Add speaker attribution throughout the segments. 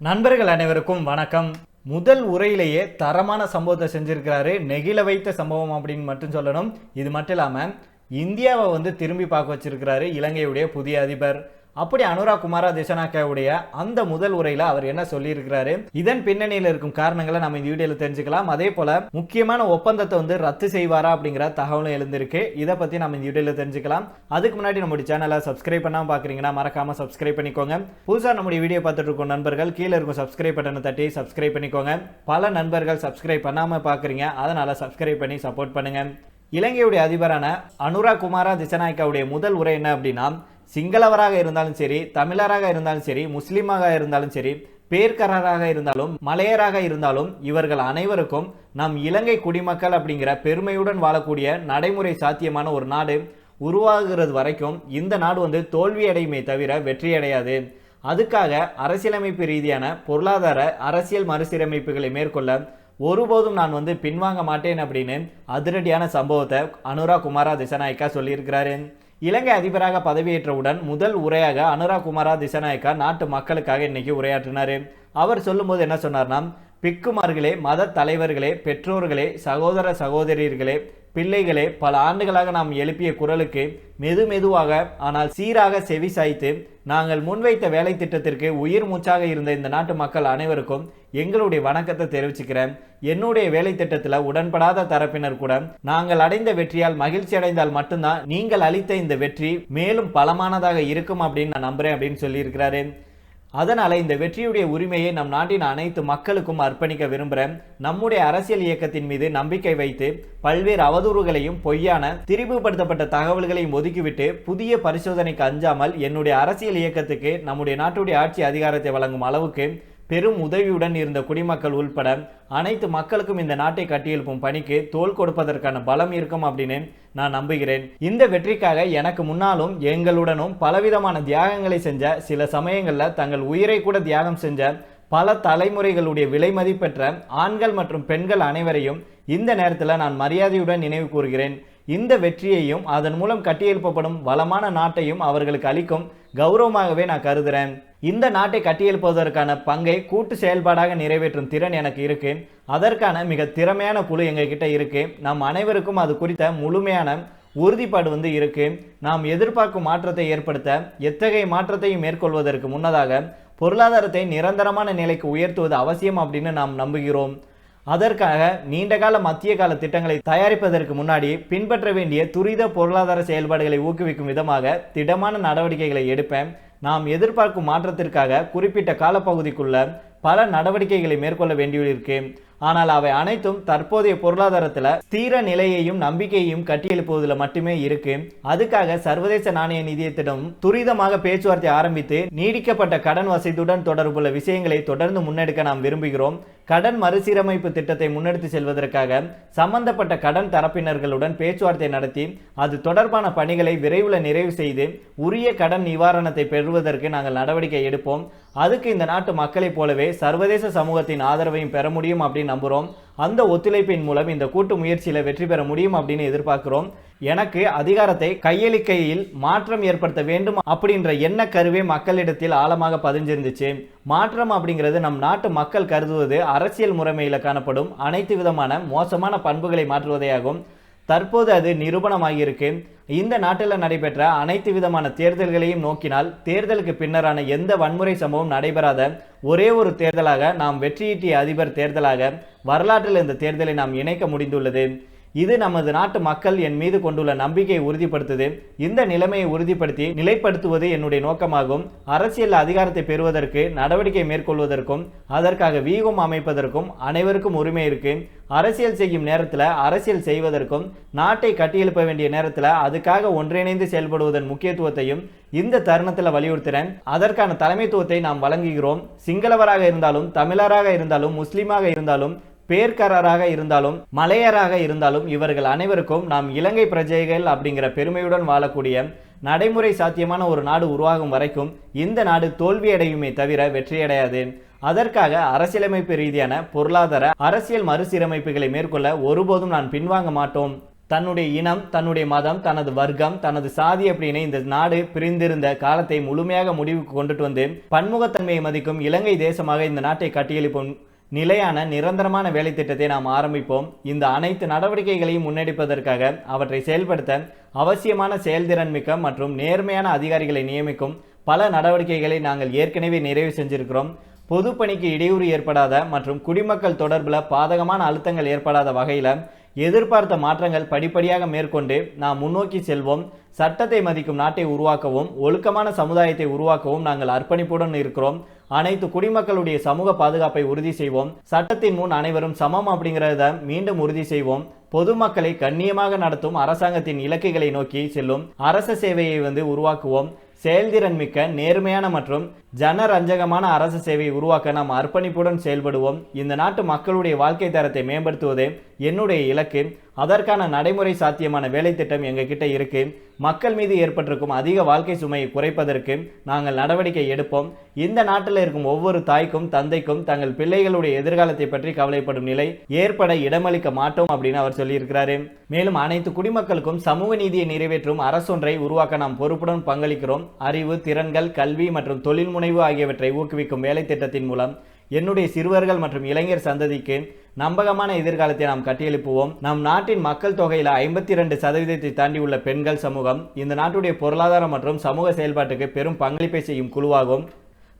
Speaker 1: நண்பர்கள் அனைவருக்கும் வணக்கம். முதல் உரையிலேயே தரமான சம்பவத்தை செஞ்சுருக்கிறாரு. நெகிழ வைத்த சம்பவம் அப்படின்னு மட்டும் சொல்லணும். இது மட்டும் இல்லாமல் இந்தியாவை வந்து திரும்பி பார்க்க வச்சிருக்கிறாரு இலங்கையுடைய புதிய அதிபர். அப்படி அனுராக் குமாரா திசநாயக்காவுடைய அந்த முதல் உரையில அவர் என்ன சொல்லியிருக்கிறாரு? இதன் பின்னணியில் இருக்கும் காரணங்களை நம்ம இந்த வீடியோல தெரிஞ்சுக்கலாம். அதே போல முக்கியமான ஒப்பந்தத்தை வந்து ரத்து செய்வாரா அப்படிங்கிற தகவலும் எழுந்திருக்கு. இதை பத்தி நம்ம இந்த வீடியோல தெரிஞ்சுக்கலாம். அதுக்கு முன்னாடி நம்முடைய சேனலை சப்ஸ்கிரைப் பண்ணாம பாக்குறீங்கன்னா மறக்காம சப்ஸ்கிரைப் பண்ணிக்கோங்க. புதுசா நம்முடைய வீடியோ பார்த்துட்டு இருக்கும் நண்பர்கள் கீழே இருக்கும் சப்ஸ்கிரைப் பட்டனை தட்டி சப்ஸ்கிரைப் பண்ணிக்கோங்க. பல நண்பர்கள் சப்ஸ்கிரைப் பண்ணாம பாக்குறீங்க அதனால சப்ஸ்கிரைப் பண்ணி சப்போர்ட் பண்ணுங்க. இலங்கையுடைய அதிபரான அனுராக் குமாரா திசநாயக்காவுடைய முதல் உரை என்ன அப்படின்னா சிங்களவராக இருந்தாலும் சரி தமிழராக இருந்தாலும் சரி முஸ்லீமாக இருந்தாலும் சரி பேர்க்கரராக இருந்தாலும் மலையராக இருந்தாலும் இவர்கள் அனைவருக்கும் நம் இலங்கை குடிமக்கள் அப்படிங்கிற பெருமையுடன் வாழக்கூடிய நடைமுறை சாத்தியமான ஒரு நாடு உருவாகிறது வரைக்கும் இந்த நாடு வந்து தோல்வியடையுமே தவிர வெற்றியடையாது. அதுக்காக அரசியலமைப்பு ரீதியான பொருளாதார அரசியல் மறுசீரமைப்புகளை மேற்கொள்ள ஒருபோதும் நான் வந்து பின்வாங்க மாட்டேன் அப்படின்னு அதிரடியான சம்பவத்தை அனுராக் குமாரா திசநாயக்கா சொல்லியிருக்கிறாரு. இலங்கை அதிபராக பதவியேற்றவுடன் முதல் உரையாக அனுராக் குமாரா திசநாயக்கா நாட்டு மக்களுக்காக இன்னைக்கு உரையாற்றினார். அவர் சொல்லும்போது என்ன சொன்னார்னா பிக்குமார்களே மத தலைவர்களே பெற்றோர்களே சகோதர சகோதரியர்களே பிள்ளைகளே பல ஆண்டுகளாக நாம் எழுப்பிய குரலுக்கு மெது மெதுவாக ஆனால் சீராக செவி சாய்த்து நாங்கள் முன்வைத்த வேலை திட்டத்திற்கு உயிர் மூச்சாக இருந்த இந்த நாட்டு மக்கள் அனைவருக்கும் எங்களுடைய வணக்கத்தை தெரிவிச்சுக்கிறேன். என்னுடைய வேலை திட்டத்தில் உடன்படாத தரப்பினர் கூட நாங்கள் அடைந்த வெற்றியால் மகிழ்ச்சி அடைந்தால் மட்டும்தான் நீங்கள் அளித்த இந்த வெற்றி மேலும் பலமானதாக இருக்கும் அப்படின்னு நான் நம்புறேன் அப்படின்னு சொல்லியிருக்கிறாரு. அதனால் இந்த வெற்றியுடைய உரிமையை நம் நாட்டின் அனைத்து மக்களுக்கும் அர்ப்பணிக்க விரும்புகிறேன் நம்முடைய அரசியல் இயக்கத்தின் மீது நம்பிக்கை வைத்து பல்வேறு அவதூறுகளையும் பொய்யான திரிவுபடுத்தப்பட்ட தகவல்களையும் ஒதுக்கிவிட்டு புதிய பரிசோதனைக்கு அஞ்சாமல் என்னுடைய அரசியல் இயக்கத்துக்கு நம்முடைய நாட்டுடைய ஆட்சி அதிகாரத்தை வழங்கும் அளவுக்கு பெரும் உதவியுடன் இருந்த குடிமக்கள் உள்பட அனைத்து மக்களுக்கும் இந்த நாட்டை கட்டியெழுப்பும் பணிக்கு தோல் கொடுப்பதற்கான பலம் இருக்கும் அப்படின்னு நான் நம்புகிறேன். இந்த வெற்றிக்காக எனக்கு முன்னாலும் எங்களுடனும் பலவிதமான தியாகங்களை செஞ்ச சில சமயங்களில் தங்கள் உயிரை கூட தியாகம் செஞ்ச பல தலைமுறைகளுடைய விலை மதிப்பெற்ற ஆண்கள் மற்றும் பெண்கள் அனைவரையும் இந்த நேரத்தில் நான் மரியாதையுடன் நினைவு கூறுகிறேன். இந்த வெற்றியையும் அதன் மூலம் கட்டியெழுப்பப்படும் வளமான நாட்டையும் அவர்களுக்கு அளிக்கும் கௌரவமாகவே நான் கருதுகிறேன் இந்த நாட்டை கட்டியெழுப்புவதற்கான பங்கை கூட்டு செயல்பாடாக நிறைவேற்றும் திறன் எனக்கு இருக்கு. அதற்கான மிக திறமையான குழு எங்ககிட்ட இருக்கு. நம் அனைவருக்கும் அது குறித்த முழுமையான உறுதிப்பாடு வந்து இருக்கு. நாம் எதிர்பார்க்கும் மாற்றத்தை ஏற்படுத்த எத்தகைய மாற்றத்தையும் மேற்கொள்வதற்கு முன்னதாக பொருளாதாரத்தை நிரந்தரமான நிலைக்கு உயர்த்துவது அவசியம் அப்படின்னு நாம் நம்புகிறோம். அதற்காக நீண்டகால மத்திய கால திட்டங்களை தயாரிப்பதற்கு முன்னாடி பின்பற்ற வேண்டிய துரித பொருளாதார செயல்பாடுகளை ஊக்குவிக்கும் விதமாக திடமான நடவடிக்கைகளை எடுப்பேன். நாம் எதிர்பார்க்கும் மாற்றத்திற்காக குறிப்பிட்ட காலப்பகுதிக்குள்ள பல நடவடிக்கைகளை மேற்கொள்ள வேண்டியிருக்கு ஆனால் அவை அனைத்தும் தற்போதைய பொருளாதாரத்தில் ஸ்தீர நிலையையும் நம்பிக்கையையும் கட்டியெழுப்புவதில் மட்டுமே இருக்கு. அதுக்காக சர்வதேச நாணய நிதியத்திடம் துரிதமாக பேச்சுவார்த்தை ஆரம்பித்து நீடிக்கப்பட்ட கடன் வசதியுடன் தொடர்புள்ள விஷயங்களை தொடர்ந்து முன்னெடுக்க நாம் விரும்புகிறோம். கடன் மறுசீரமைப்பு திட்டத்தை முன்னெடுத்து செல்வதற்காக சம்பந்தப்பட்ட கடன் தரப்பினர்களுடன் பேச்சுவார்த்தை நடத்தி அது தொடர்பான பணிகளை விரைவில் நிறைவு செய்து உரிய கடன் நிவாரணத்தை பெறுவதற்கு நாங்கள் நடவடிக்கை எடுப்போம். அதுக்கு இந்த நாட்டு மக்களைப் போலவே சர்வதேச சமூகத்தின் ஆதரவையும் பெற முடியும் அப்படின்னு நம்புகிறோம் அந்த ஒத்துழைப்பின் மூலம் இந்த கூட்டு முயற்சியில் வெற்றி பெற முடியும் அப்படின்னு எதிர்பார்க்கிறோம். எனக்கு அதிகாரத்தை கையளிக்கையில் மாற்றம் ஏற்படுத்த வேண்டும் அப்படின்ற எண்ண கருவே மக்களிடத்தில் ஆழமாக பதிஞ்சிருந்துச்சு. மாற்றம் அப்படிங்கிறது நம் நாட்டு மக்கள் கருதுவது அரசியல் முறைமையில் காணப்படும் அனைத்து விதமான மோசமான பண்புகளை மாற்றுவதையாகும். தற்போது அது நிரூபணமாகியிருக்கு. இந்த நாட்டில் நடைபெற்ற அனைத்து விதமான தேர்தல்களையும் நோக்கினால் தேர்தலுக்கு பின்னரான எந்த வன்முறை சம்பவம் நடைபெறாத ஒரே ஒரு தேர்தலாக நாம் வெற்றியீட்டிய அதிபர் தேர்தலாக வரலாற்றில் இந்த தேர்தலை நாம் இணைக்க முடிந்துள்ளது. இது நமது நாட்டு மக்கள் என் மீது கொண்டுள்ள நம்பிக்கையை உறுதிப்படுத்துது. இந்த நிலைமையை உறுதிப்படுத்தி நிலைப்படுத்துவது என்னுடைய நோக்கமாகும். அரசியல் அதிகாரத்தை பெறுவதற்கு நடவடிக்கை மேற்கொள்வதற்கும் அதற்காக வீகம் அமைப்பதற்கும் அனைவருக்கும் உரிமை இருக்கு. அரசியல் செய்யும் நேரத்தில் அரசியல் செய்வதற்கும் நாட்டை கட்டியெழுப்ப வேண்டிய நேரத்தில் அதுக்காக ஒன்றிணைந்து செயல்படுவதன் முக்கியத்துவத்தையும் இந்த தருணத்தில் வலியுறுத்துறேன். அதற்கான தலைமைத்துவத்தை நாம் வழங்குகிறோம். சிங்களவராக இருந்தாலும் தமிழராக இருந்தாலும் முஸ்லீமாக இருந்தாலும் பேர்க்காரராக இருந்தாலும் மலையராக இருந்தாலும் இவர்கள் அனைவருக்கும் நாம் இலங்கை பிரஜைகள் அப்படிங்கிற பெருமையுடன் வாழக்கூடிய நடைமுறை சாத்தியமான ஒரு நாடு உருவாகும் வரைக்கும் இந்த நாடு தோல்வியடையுமே தவிர வெற்றியடையாது. அதற்காக அரசியலமைப்பு ரீதியான பொருளாதார அரசியல் மறுசீரமைப்புகளை மேற்கொள்ள ஒருபோதும் நான் பின்வாங்க மாட்டோம். தன்னுடைய இனம் தன்னுடைய மதம் தனது வர்க்கம் தனது சாதி அப்படின்னு இந்த நாடு பிரிந்திருந்த காலத்தை முழுமையாக முடிவுக்கு கொண்டுட்டு வந்து பன்முகத்தன்மையை மதிக்கும் இலங்கை தேசமாக இந்த நாட்டை கட்டியெழுப்பும் நிலையான நிரந்தரமான வேலை திட்டத்தை நாம் ஆரம்பிப்போம். இந்த அனைத்து நடவடிக்கைகளையும் முன்னெடுப்பதற்காக அவற்றை செயல்படுத்த அவசியமான செயல்திறன் மிக்க மற்றும் நேர்மையான அதிகாரிகளை நியமிக்கும் பல நடவடிக்கைகளை நாங்கள் ஏற்கனவே நிறைவு செஞ்சிருக்கிறோம். பொதுப்பணிக்கு இடையூறு ஏற்படாத மற்றும் குடிமக்கள் தொடர்பில் பாதகமான அழுத்தங்கள் ஏற்படாத வகையில் எதிர்பார்த்த மாற்றங்கள் படிப்படியாக மேற்கொண்டு நாம் முன்னோக்கி செல்வோம். சட்டத்தை மதிக்கும் நாட்டை உருவாக்கவும் ஒழுக்கமான சமுதாயத்தை உருவாக்கவும் நாங்கள் அர்ப்பணிப்புடன் இருக்கிறோம். அனைத்து குடிமக்களுடைய சமூக பாதுகாப்பை உறுதி செய்வோம். சட்டத்தின் முன் அனைவரும் சமம் அப்படிங்கிறத மீண்டும் உறுதி செய்வோம். பொதுமக்களை கண்ணியமாக நடத்தும் அரசாங்கத்தின் இலக்குகளை நோக்கி செல்லும். அரச சேவையை வந்து உருவாக்குவோம். செயல்திறன் மிக்க நேர்மையான மற்றும் ஜனரஞ்சகமான அரசு சேவையை உருவாக்க நாம் அர்ப்பணிப்புடன் செயல்படுவோம். இந்த நாட்டு மக்களுடைய வாழ்க்கை தரத்தை மேம்படுத்துவதே என்னுடைய இலக்கு. அதற்கான நடைமுறை சாத்தியமான வேலை திட்டம் எங்ககிட்ட இருக்கு. மக்கள் மீது ஏற்பட்டிருக்கும் அதிக வாழ்க்கை சுமையை குறைப்பதற்கு நாங்கள் நடவடிக்கை எடுப்போம். இந்த நாட்டில் இருக்கும் ஒவ்வொரு தாய்க்கும் தந்தைக்கும் தங்கள் பிள்ளைகளுடைய எதிர்காலத்தை பற்றி கவலைப்படும் நிலை ஏற்பட இடமளிக்க மாட்டோம் அப்படின்னு அவர் சொல்லியிருக்கிறாரு. மேலும் அனைத்து குடிமக்களுக்கும் சமூக நீதியை நிறைவேற்றும் அரசொன்றை உருவாக்க நாம் பொறுப்புடன் பங்களிக்கிறோம். அறிவு திறன்கள் கல்வி மற்றும் தொழில்முனை முனைவு ஆகியவற்றை ஊக்குவிக்கும் வேலை திட்டத்தின் மூலம் என்னுடைய சிறுவர்கள் மற்றும் இளைஞர் சந்ததிக்கு நம்பகமான எதிர்காலத்தை நாம் கட்டியெழுப்புவோம். நம் நாட்டின் மக்கள் தொகையில் ஐம்பத்தி ரெண்டு சதவீதத்தை தாண்டி உள்ள பெண்கள் சமூகம் இந்த நாட்டுடைய பொருளாதார மற்றும் சமூக செயல்பாட்டுக்கு பெரும் பங்களிப்பை செய்யும் குழுவாகும்.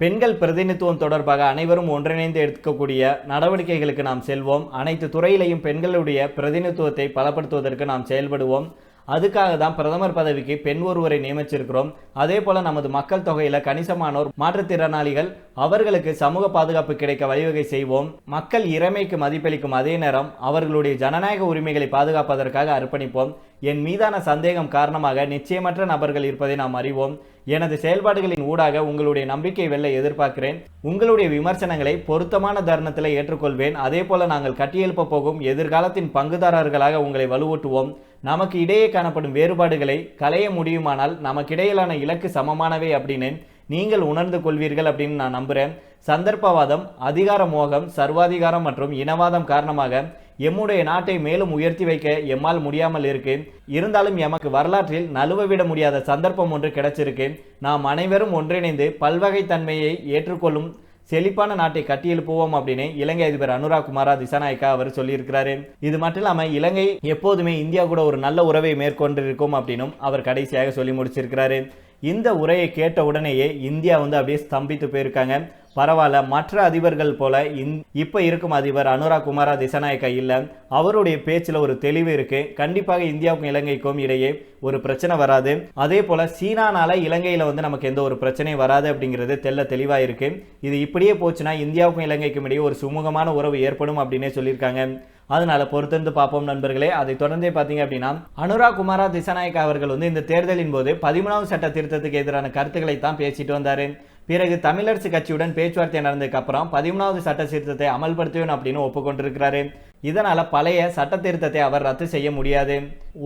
Speaker 1: பெண்கள் பிரதிநிதித்துவம் தொடர்பாக அனைவரும் ஒன்றிணைந்து எடுக்கக்கூடிய நடவடிக்கைகளுக்கு நாம் செல்வோம். அனைத்து துறையிலையும் பெண்களுடைய பிரதிநிதித்துவத்தை பலப்படுத்துவதற்கு நாம் செயல்படுவோம். அதுக்காக தான் பிரதமர் பதவிக்கு பெண் ஒருவரை நியமிச்சிருக்கிறோம். அதே போல நமது மக்கள் தொகையில கணிசமானோர் மாற்றுத்திறனாளிகள் அவர்களுக்கு சமூக பாதுகாப்பு கிடைக்க வழிவகை செய்வோம். மக்கள் இறைமைக்கு மதிப்பளிக்கும் அதே நேரம் அவர்களுடைய ஜனநாயக உரிமைகளை பாதுகாப்பதற்காக அர்ப்பணிப்போம். என் மீதான சந்தேகம் காரணமாக நிச்சயமற்ற நபர்கள் இருப்பதை நாம் அறிவோம். எனது செயல்பாடுகளின் ஊடாக உங்களுடைய நம்பிக்கை வெல்ல எதிர்பார்க்கிறேன். உங்களுடைய விமர்சனங்களை பொருத்தமான தருணத்தில் ஏற்றுக்கொள்வேன். அதே போல நாங்கள் கட்டியெழுப்ப போகும் எதிர்காலத்தின் பங்குதாரர்களாக உங்களை வலுவூட்டுவோம். நமக்கு இடையே காணப்படும் வேறுபாடுகளை களைய முடியுமானால் நமக்கிடையிலான இலக்கு சமமானவை அப்படின்னு நீங்கள் உணர்ந்து கொள்வீர்கள் அப்படின்னு நான் நம்புகிறேன் சந்தர்ப்பவாதம் அதிகார மோகம் சர்வாதிகாரம் மற்றும் இனவாதம் காரணமாக எம்முடைய நாட்டை மேலும் உயர்த்தி வைக்க எம்மால் முடியாமல் இருக்கு. இருந்தாலும் எமக்கு வரலாற்றில் நழுவ விட முடியாத சந்தர்ப்பம் ஒன்று கிடைச்சிருக்கு. நாம் அனைவரும் ஒன்றிணைந்து பல்வகை தன்மையை ஏற்றுக்கொள்ளும் செழிப்பான நாட்டை கட்டியெழுப்புவோம் அப்படின்னு இலங்கை அதிபர் அனுராக் குமாரா திசாநாயக்கா அவர் சொல்லியிருக்கிறாரு. இது மட்டும் இல்லாமல் இலங்கை எப்போதுமே இந்தியா கூட ஒரு நல்ல உறவை மேற்கொண்டிருக்கும் அப்படின்னும் அவர் கடைசியாக சொல்லி முடிச்சிருக்கிறாரு. இந்த உரையை கேட்ட உடனேயே இந்தியா வந்து அப்படியே ஸ்தம்பித்து போயிருக்காங்க. பரவாயில்ல மற்ற அதிபர்கள் போல இந் இப்போ இருக்கும் அதிபர் அனுராக் குமாரா திசநாயக்கா இல்லை. அவருடைய பேச்சில் ஒரு தெளிவு இருக்கு. கண்டிப்பாக இந்தியாவுக்கும் இலங்கைக்கும் இடையே ஒரு பிரச்சனை வராது. அதே போல் சீனானால இலங்கையில் வந்து நமக்கு எந்த ஒரு பிரச்சனையும் வராது அப்படிங்கிறது தெல்ல தெளிவாக இருக்கு. இது இப்படியே போச்சுன்னா இந்தியாவுக்கும் இலங்கைக்கும் இடையே ஒரு சுமூகமான உறவு ஏற்படும் அப்படின்னே சொல்லியிருக்காங்க. அதனால பொறுத்திருந்து பார்ப்போம் நண்பர்களே. அதை தொடர்ந்தே பார்த்தீங்க அப்படின்னா அனுராக் குமாரா திசாநாயக் அவர்கள் வந்து இந்த தேர்தலின் போது பதிமூணாவது சட்ட திருத்தத்துக்கு எதிரான கருத்துக்களை தான் பேசிட்டு வந்தாரு. பிறகு தமிழரசு கட்சியுடன் பேச்சுவார்த்தை நடந்ததுக்கு அப்புறம் பதிமூணாவது சட்ட திருத்தத்தை அமல்படுத்துவேன் அப்படின்னு ஒப்புக்கொண்டிருக்கிறாரு. இதனால பழைய சட்ட திருத்தத்தை அவர் ரத்து செய்ய முடியாது.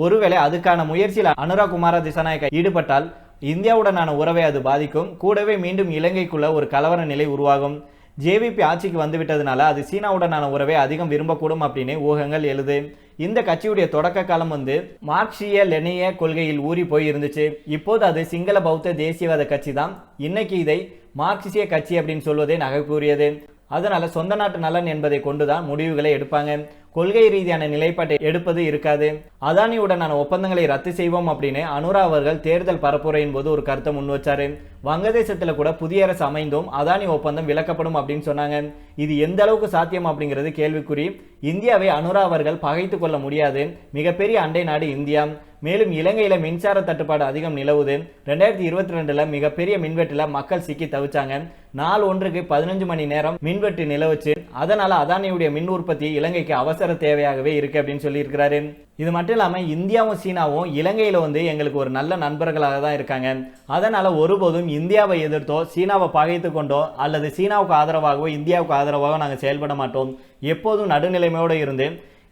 Speaker 1: ஒருவேளை அதுக்கான முயற்சியில் அனுராக் குமாரா திசாநாயக்கா ஈடுபட்டால் இந்தியாவுடனான உறவை அது பாதிக்கும். கூடவே மீண்டும் இலங்கைக்குள்ள ஒரு கலவர நிலை உருவாகும். ஜேவிபி ஆட்சிக்கு வந்துவிட்டதுனால அது சீனாவுடனான உறவை அதிகம் விரும்பக்கூடும் அப்படின்னு ஊகங்கள் எழுது. இந்த கட்சியுடைய தொடக்க காலம் வந்து மார்க்சிய லெனிய கொள்கையில் ஊறி போய் இருந்துச்சு இப்போது அது சிங்கள பௌத்த தேசியவாத கட்சி தான் இன்னைக்கு இதை மார்க்சிய கட்சி அப்படின்னு சொல்வதே நகைக்கூறியது அதனால சொந்த நாட்டு நலன் என்பதை கொண்டுதான் முடிவுகளை எடுப்பாங்க. கொள்கை ரீதியான நிலைப்பாட்டை எடுப்பது இருக்காது. அதானியுடனான ஒப்பந்தங்களை ரத்து செய்வோம் அப்படின்னு அனுரா அவர்கள் தேர்தல் பரப்புரையின் போது ஒரு கருத்தை முன் வச்சாரு. வங்கதேசத்துல கூட புதிய அரசு அமைந்தும் அதானி ஒப்பந்தம் விலக்கப்படும் அப்படின்னு சொன்னாங்க. இது எந்த அளவுக்கு சாத்தியம் அப்படிங்கிறது கேள்விக்குறி. இந்தியாவை அனுரா அவர்கள் பகைத்து கொள்ள முடியாது. மிகப்பெரிய அண்டை நாடு இந்தியா. மேலும் இலங்கையில மின்சார தட்டுப்பாடு அதிகம் நிலவுது. ரெண்டாயிரத்தி இருபத்தி ரெண்டுல மிகப்பெரிய மின்வெட்டுல மக்கள் சிக்கி தவிச்சாங்க. நாள் ஒன்றுக்கு பதினஞ்சு மணி நேரம் மின்வெட்டு நிலவுச்சு. அதனால அதானியுடைய மின் உற்பத்தி இலங்கைக்கு அவசர தேவையாகவே இருக்கு அப்படின்னு சொல்லியிருக்கிறாரு. இது மட்டும் இல்லாமல் இந்தியாவும் சீனாவும் இலங்கையில் வந்து எங்களுக்கு ஒரு நல்ல நண்பர்களாக தான் இருக்காங்க. அதனால் ஒருபோதும் இந்தியாவை எதிர்த்தோ சீனாவை பகைத்து கொண்டோ அல்லது சீனாவுக்கு ஆதரவாகவோ இந்தியாவுக்கு ஆதரவாகவோ நாங்கள் செயல்பட மாட்டோம். எப்போதும் நடுநிலைமையோடு இருந்து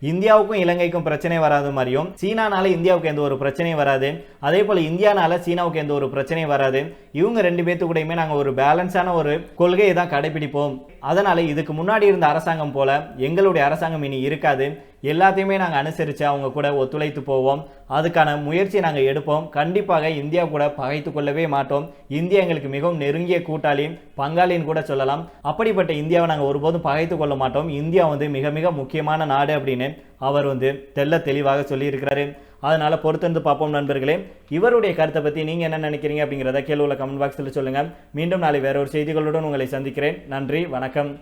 Speaker 1: இந்தியாவுக்கும் இலங்கைக்கும் பிரச்சனை வராத மாதிரியும் சீனானால இந்தியாவுக்கு எந்த ஒரு பிரச்சனையும் வராது. அதே போல் இந்தியானால சீனாவுக்கு எந்த ஒரு பிரச்சனையும் வராது. இவங்க ரெண்டு பேர்த்து கூடயுமே நாங்கள் ஒரு பேலன்ஸான ஒரு கொள்கையை தான் கடைபிடிப்போம் அதனால இதுக்கு முன்னாடி இருந்த அரசாங்கம் போல எங்களுடைய அரசாங்கம் இனி இருக்காது. எல்லாத்தையுமே நாங்கள் அனுசரித்து அவங்க கூட ஒத்துழைத்து போவோம். அதுக்கான முயற்சியை நாங்கள் எடுப்போம். கண்டிப்பாக இந்தியா கூட பகைத்து கொள்ளவே மாட்டோம். இந்தியா எங்களுக்கு மிகவும் நெருங்கிய கூட்டாளி பங்காளின்னு கூட சொல்லலாம். அப்படிப்பட்ட இந்தியாவை நாங்கள் ஒருபோதும் பகைத்து கொள்ள மாட்டோம். இந்தியா வந்து மிக மிக முக்கியமான நாடு அப்படின்னு அவர் வந்து தெல்ல தெளிவாக சொல்லியிருக்கிறாரு. அதனால் பொறுத்திருந்து பார்ப்போம் நண்பர்களே. இவருடைய கருத்தை பற்றி நீங்கள் என்ன நினைக்கிறீங்க அப்படிங்கிறத கேள்வி கமெண்ட் பாக்ஸில் சொல்லுங்கள் மீண்டும் நாளை வேற ஒரு செய்திகளுடன் உங்களை சந்திக்கிறேன். நன்றி வணக்கம்.